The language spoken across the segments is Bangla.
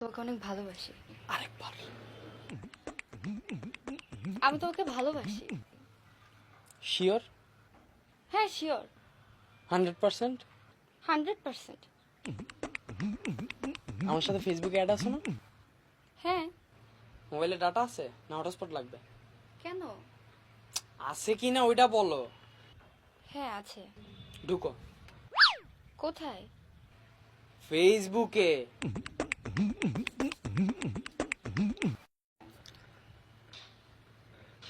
তোমাকে অনেক ভালোবাসি। আরেকবার। আমি তোমাকে ভালোবাসি। শিওর হ্যাঁ sure hundred percent? Hundred percent. আমার সাথে ফেসবুকে অ্যাড আছে না? হ্যাঁ। মোবাইলে ডাটা আছে না হটস্পট লাগবে? কেন? আছে কি না ওইটা বলো। হ্যাঁ আছে। ঢুকো। কোথায়? ফেসবুকে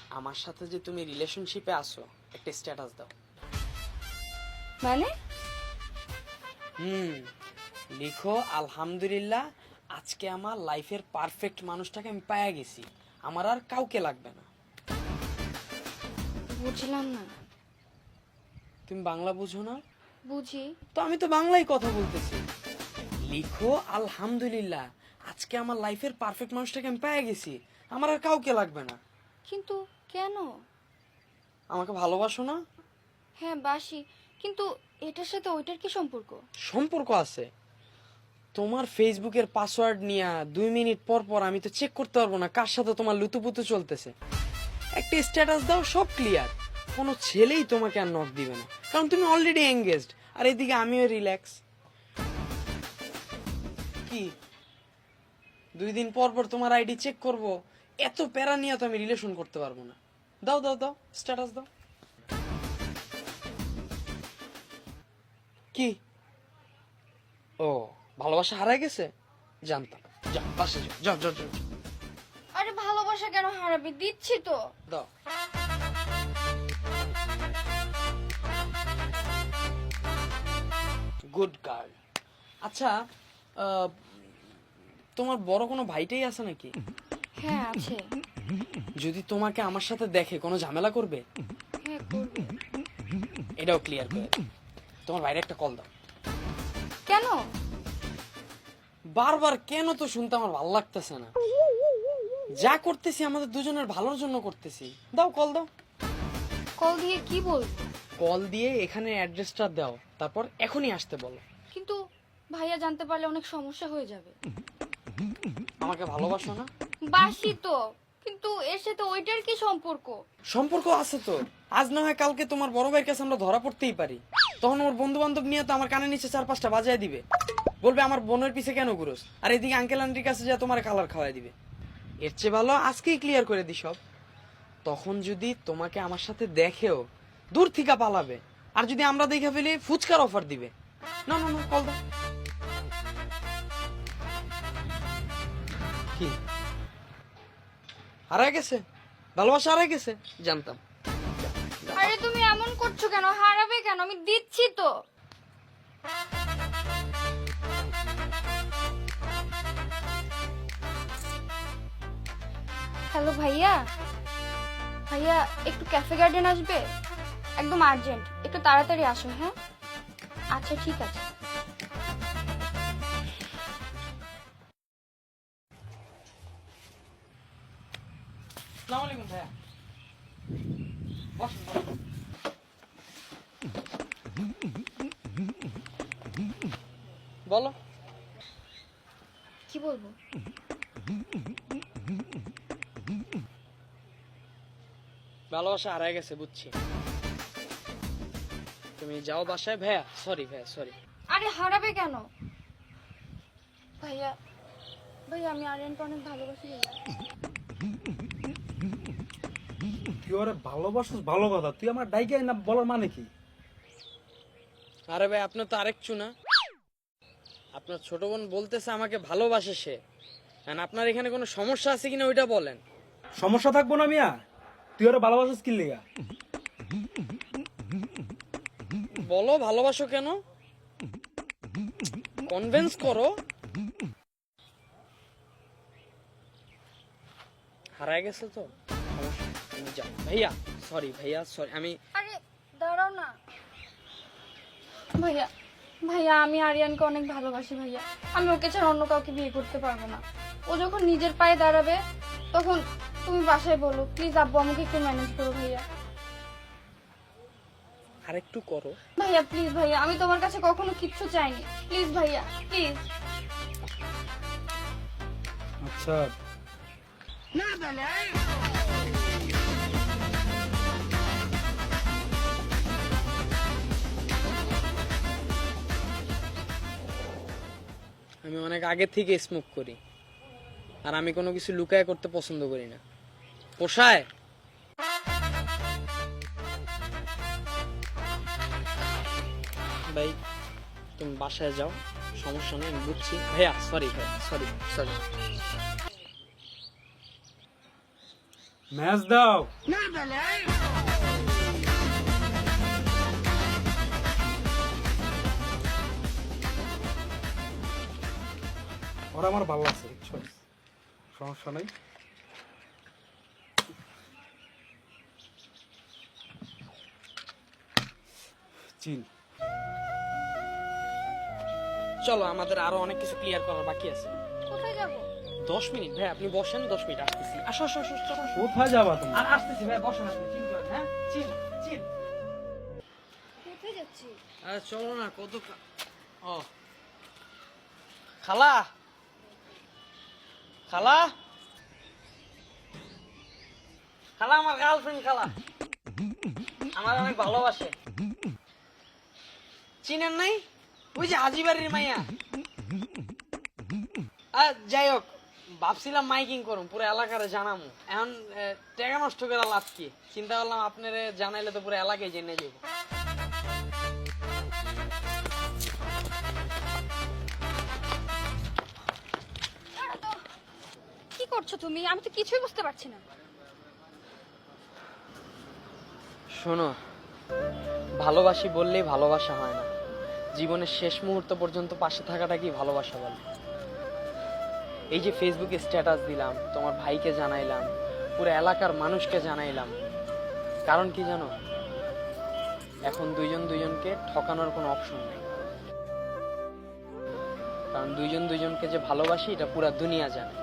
আমার সাথে যে তুমি রিলেশনশিপে আছো একটা স্ট্যাটাস দাও। মানে? হুম লিখো আলহামদুলিল্লাহ আজকে আমার লাইফের পারফেক্ট মানুষটাকে আমি পায়া গেছি। আমার আর কাউকে লাগবে না। বুঝলাম না। তুমি বাংলা বুঝো না? বুঝি। তো আমি তো বাংলায় কথা বলতেছি। লিখো আলহামদুলিল্লাহ আজকে আমার লাইফের পারফেক্ট মানুষটাকে আমি পেয়ে গেছি। আমার আর কাউকে লাগবে না। কিন্তু কেন? আমাকে ভালোবাসো না? হ্যাঁ বাসি। কিন্তু এটার সাথে ওইটার কি সম্পর্ক? সম্পর্ক আছে। তোমার ফেসবুকের পাসওয়ার্ড নিয়ে দুই মিনিট পর পর আমি তো চেক করতে পারব না কার সাথে তোমার লুতুপুতু চলতেছে। একটা স্ট্যাটাস দাও সব ক্লিয়ার কোনো ছেলেই তোমাকে আর নক দিবে না। কারণ তুমি অলরেডি এঙ্গেজড আর এদিকে আমিও রিল্যাক্স কি? দুই দিন পর পর তোমার আইডি চেক করব এত প্যারা নিয়ে তো আমি রিলেশন করতে পারব না। দাও দাও দাও স্ট্যাটাস দাও। কি? ও ভালোবাসা হারায় গেছে? জানতাম। যাও পাশে যাও যাও যাও। আরে ভালোবাসা কেন হারাবি? দিচ্ছি তো। দাও। গুড গার্ল আচ্ছা আহ, তোমার বড় কোনো ভাইটাই আছে নাকি? হ্যাঁ আছে। যদি তোমাকে আমার সাথে দেখে কোনো ঝামেলা করবে? হ্যাঁ করবে। এটাও ক্লিয়ার করে তোমার বাইরে একটা কল দাও। কেন? বারবার কেন তো শুনতে আমার ভালো লাগতেছে না? যা করতেছি আমাদের দুজনের ভালোর জন্য করতেছি। দাও কল দাও। কল দিয়ে কি বলব? কল দিয়ে এখানে অ্যাড্রেসটা দাও। তারপর এখনই আসতে বলো। কিন্তু ভাইয়া জানতে পারলে অনেক সমস্যা হয়ে যাবে। আমাকে ভালোবাসো না? বাসি তো কিন্তু এর সাথে ওইটার কি সম্পর্ক? সম্পর্ক আছে তো। আজ না হয় কালকে তোমার বড় ভাইয়ের কাছে আমরা ধরা পড়তেই পারি। তখন আমার বন্ধু বান্ধব নিয়ে তো আমার কানে নিচে চার পাঁচটা বাজায় দিবে। বলবে আমার বোনের পিছে কেন ঘুরোস? আর এদিকে আঙ্কেল আন্টির কাছে যা তোমার কালার খাওয়াই দিবে। এর চেয়ে ভালো আজকেই ক্লিয়ার করে দি সব। তখন যদি তোমাকে আমার সাথে দেখেও দূর থেকে পালাবে আর যদি আমরা দেখে ফেলি ফুচকার অফার দিবে। না না না কল দাও। কি হারায় গেছে? ভালোবাসা হারায় গেছে? জানতাম। আরে তুমি এমন করছ কেন? হারাবে কেন? আমি দিচ্ছি তো। হ্যালো ভাইয়া। ভাইয়া, একটু ক্যাফে গার্ডেন আসবে? একদম আর্জেন্ট। একটু তাড়াতাড়ি আসুন হ্যাঁ? আচ্ছা ঠিক আছে। আসসালামু আলাইকুম ভাইয়া। বসুন, বসুন। বলো। কি বলব? ভালোবাসা হারায় গেছে বুঝছি। তুমি যাও বাসায় ভাইয়া। সরি ভাইয়া সরি আরে হারাবে কেন? ভাইয়া ভাইয়া আমি আরিয়ানকে অনেক ভালোবাসি। তুই ওরে ভালোবাসিস ভালো কথা। তুই আমার ডাইকে না বলার মানে কি? আরে ভাই আপনার তো আরেক চুনা। আপনার ছোট বোন বলতেছে আমাকে ভালোবাসে সে। And আপনার এখানে কোনো সমস্যা আছে কিনা ওইটা বলেন। সমস্যা থাকব না মিয়া? তুই ওরে ভালোবাসিস কি লিগা? বলো ভালোবাসো কেন? কনভিন্স করো। হারায় গেছে তো? সমস্যা তুমি যাও ভাইয়া সরি ভাইয়া সরি আমি আরে দাঁড়াও না। ভাইয়া ভাইয়া আমি আরিয়ানকে অনেক ভালোবাসি ভাইয়া। আমি ওকে ছাড়া অন্য কাউকে বিয়ে করতে পারব না। ও যখন নিজের পায়ে দাঁড়াবে তখন তুমি বাসায় বলো প্লিজ আব্বু আমাকে একটু ম্যানেজ করো ভাইয়া। আরেকটু করো। ভাইয়া প্লিজ ভাইয়া আমি তোমার কাছে কখনো কিচ্ছু চাইনি। প্লিজ ভাইয়া প্লিজ ছাড় আমি অনেক আগে থেকে স্মোক করি। আর আমি কোনো কিছু লুকায় করতে পছন্দ করি না। পোষায়? ভাই তুমি বাসায় যাও সমস্যা নেই আমি বুঝছি। ভাইয়া সরি ভাই সরি সরি ম্যাচ দাও। ওরা আমার ভালো লাগছে সমস্যা নাই। চিল চলো আমাদের আরও অনেক কিছু ক্লিয়ার করার বাকি আছে। কোথায় যাব? দশ মিনিট। ভাই আপনি বসেন দশ মিনিট আসতেছি। আসো আসো আসো চলো কোথায় যাবা তুমি? আর আসতেছি ভাই বসেন আপনি চিল করেন হ্যাঁ? চিল চিল কোথায় যাচ্ছি আরে চলো না কত ও। খালা! খালা? চিনেন নাই? ওই যে মাইয়া। আর যাই হোক, ভাবছিলাম মাইকিং করুম, পুরো এলাকারে জানামু। এখন টাকা নষ্ট করে লাভ কি? চিন্তা করলাম আপনারে জানাইলে তো পুরো এলাকায় জেনে যাব করছ তুমি? আমি তো কিছুই বুঝতে পারছি না। শোনো, ভালোবাসি বললেই ভালোবাসা হয় না। জীবনের শেষ মুহূর্ত পর্যন্ত পাশে থাকাটা কি ভালোবাসা বলে। এই যে ফেসবুকে স্ট্যাটাস দিলাম, তোমার ভাইকে জানাইলাম, পুরো এলাকার মানুষকে জানাইলাম, কারণ কি জানো? এখন দুইজন দুইজনকে ঠকানোর কোনো অপশন নেই। কারণ দুইজন দুইজনকে যে ভালোবাসি, এটা পুরা দুনিয়া জানে।